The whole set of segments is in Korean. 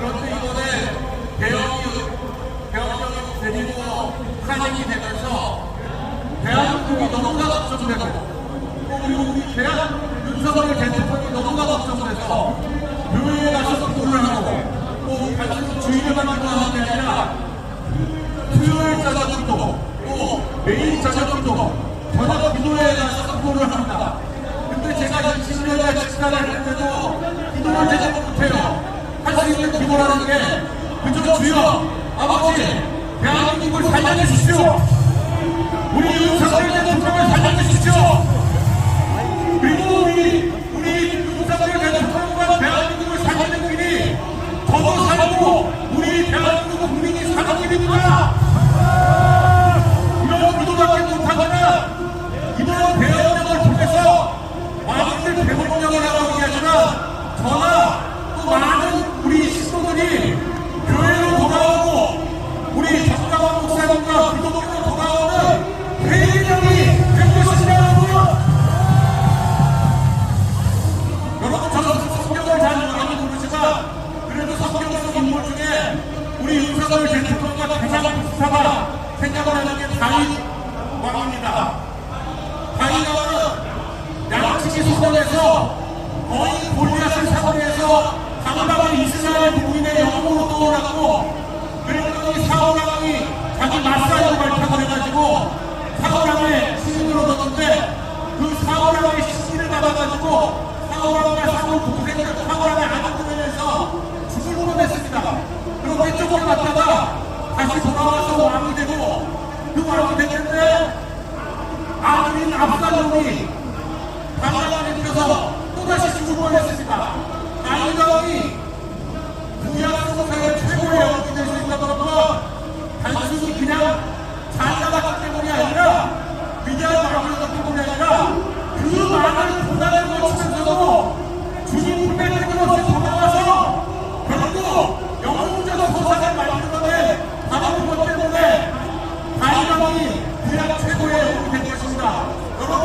그런데 이번에 대형이 대형이 데리고 탄핵이 되면서 대한민국이 너무나 걱정되고 또 그리고 우리 대한 윤석열 대통령이 너무나 걱정돼서 교회에 가서 기도를 하고 또 단순히 주일에만 기도하는 게 아니라 수요일 자자 기도 또 매일 자자 기도 저녁 기도에 가서 기도를 합니다. 근데 제가 20년에 식사를 했는데도 기도를 제대로 수 있는 기도라는 게 그저 주여 아버지 대한민국을 살려내 주십시오. 우리 윤석열 대통령을 살려내 주십시오. 그리고 우리 우리 윤석열 대통령과 대한민국을 살리는 길이 저도 살고 우리 대한민국 국민이 기도밖에 못하거나 이번 대통령을 통해서 왕들 대통령을 하고 저나 또 많은 윤석열 대통령과 가장 비슷하다 생각을 하는 게 다윗 왕입니다. 다윗 왕은 양치기 소설에서 거의 골리앗을 사거리에서 당당한 이스라엘 국민의 영웅으로 떠올랐고 그랬더니 사울왕이 자기 맞사이로 발탁을 해가지고 사울왕의 시신을 얻었는데 그 사울왕의 시신을 받아가지고 사울왕과 사울 동생을 사울왕의 아들들에서 죽을 뻔했습니다. 그리고 왼쪽으로 갔다가 다시 돌아와서 왕이 되고 그 왕이 됐는데 아들인 압살롬이 당나라에 들어서 또다시 죽을 뻔했습니다. 아이가왕이 구약성사의 최고의 영웅이 될 수 있다는 건 단순히 그냥 잘 나갔기 때문이 아니라 위대한 마음이었기 때문이 아니라 그 고난을 거치면서도 주님 품에 끊임없이 돌아와서 결국 영웅적 소상을 만들어낸 바로 그것 때문에 다이강이 구약 최고의 영웅이 된 것입니다. 여러분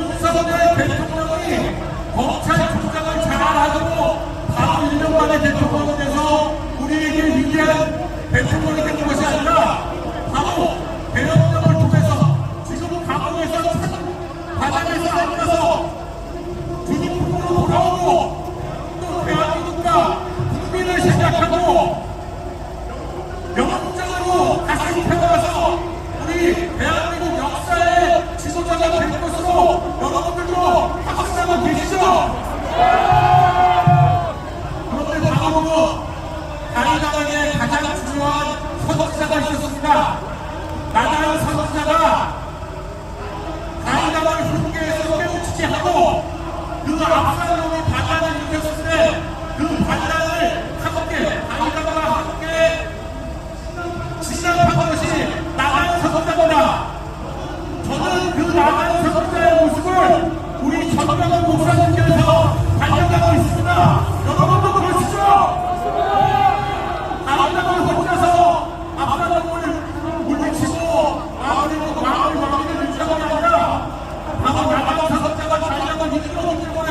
윤석열 대통령이 검찰 조작을 잘하고 바로 1년 만에 대통령이 돼서 우리에게 위 대통령이 된 것이 아니라 바로 대통령을 통해서 지금 감옥에서 바닥에서 앉아서 주님 품으로 돌아오고 또 대한민국과 국민을 생각하고 영웅적으로 다시 태어나서 우리 대한민국 역사의 지도자가 될 것으로 여러분들도 확신하고 계시죠? 그런데 다음으로 중요한 선지자가 있었습니다. 나다른 선지자가 다리당을 흉계에서 깨우치게 하고 그 반란을 일으켰을 때 그 반란을 함께 다리당과 함께 진압한 것이 나가는 선지자입니다. 저는 그 나가는 선지자의 모습을 우리 전병헌 목사님께서 발견하고 있습니다. 여러분도 그러시죠? 아름다운 혼자서 아름다움을 물리치고 마음을 마음을 마음을 유지하는 게 아니라 바로 나가는 선지자가 자기를 이끌어오기 때문에